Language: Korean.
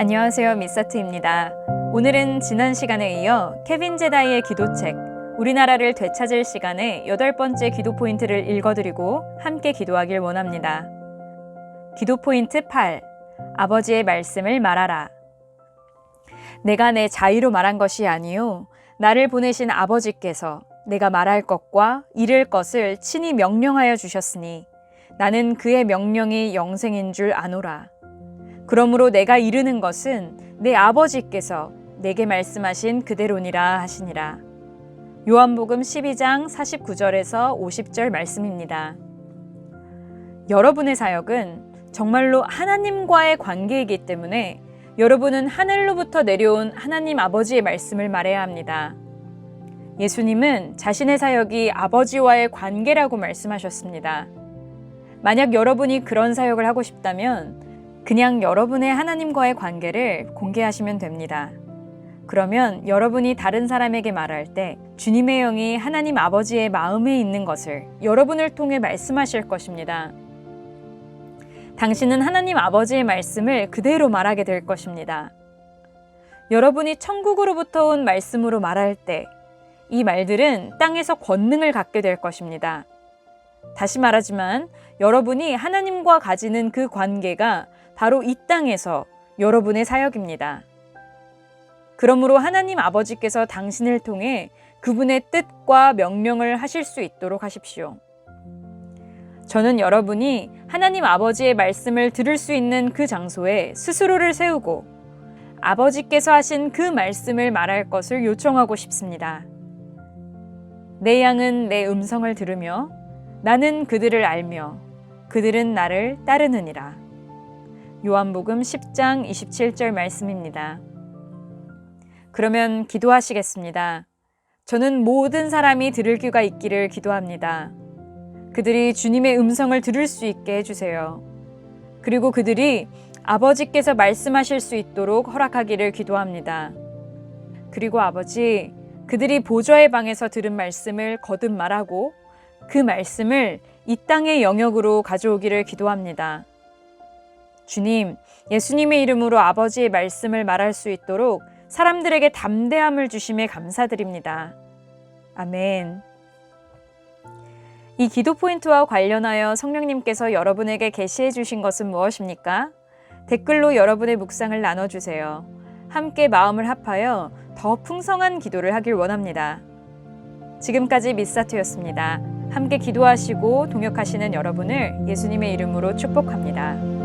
안녕하세요. 미사트입니다. 오늘은 지난 시간에 이어 케빈 제다이의 기도책 우리나라를 되찾을 시간에 여덟 번째 기도 포인트를 읽어드리고 함께 기도하길 원합니다. 기도 포인트 8. 아버지의 말씀을 말하라. 내가 내 자의로 말한 것이 아니요 나를 보내신 아버지께서 내가 말할 것과 이를 것을 친히 명령하여 주셨으니 나는 그의 명령이 영생인 줄 아노라. 그러므로 내가 이르는 것은 내 아버지께서 내게 말씀하신 그대로니라 하시니라. 요한복음 12장 49절에서 50절 말씀입니다. 여러분의 사역은 정말로 하나님과의 관계이기 때문에 여러분은 하늘로부터 내려온 하나님 아버지의 말씀을 말해야 합니다. 예수님은 자신의 사역이 아버지와의 관계라고 말씀하셨습니다. 만약 여러분이 그런 사역을 하고 싶다면 그냥 여러분의 하나님과의 관계를 공개하시면 됩니다. 그러면 여러분이 다른 사람에게 말할 때 주님의 영이 하나님 아버지의 마음에 있는 것을 여러분을 통해 말씀하실 것입니다. 당신은 하나님 아버지의 말씀을 그대로 말하게 될 것입니다. 여러분이 천국으로부터 온 말씀으로 말할 때 이 말들은 땅에서 권능을 갖게 될 것입니다. 다시 말하지만 여러분이 하나님과 가지는 그 관계가 바로 이 땅에서 여러분의 사역입니다. 그러므로 하나님 아버지께서 당신을 통해 그분의 뜻과 명령을 하실 수 있도록 하십시오. 저는 여러분이 하나님 아버지의 말씀을 들을 수 있는 그 장소에 스스로를 세우고 아버지께서 하신 그 말씀을 말할 것을 요청하고 싶습니다. 내 양은 내 음성을 들으며 나는 그들을 알며 그들은 나를 따르느니라. 요한복음 10장 27절 말씀입니다. 그러면 기도하시겠습니다. 저는 모든 사람이 들을 귀가 있기를 기도합니다. 그들이 주님의 음성을 들을 수 있게 해주세요. 그리고 그들이 아버지께서 말씀하실 수 있도록 허락하기를 기도합니다. 그리고 아버지, 그들이 보좌의 방에서 들은 말씀을 거듭 말하고 그 말씀을 이 땅의 영역으로 가져오기를 기도합니다. 주님, 예수님의 이름으로 아버지의 말씀을 말할 수 있도록 사람들에게 담대함을 주심에 감사드립니다. 아멘. 이 기도 포인트와 관련하여 성령님께서 여러분에게 계시해 주신 것은 무엇입니까? 댓글로 여러분의 묵상을 나눠주세요. 함께 마음을 합하여 더 풍성한 기도를 하길 원합니다. 지금까지 미사트였습니다. 함께 기도하시고 동역하시는 여러분을 예수님의 이름으로 축복합니다.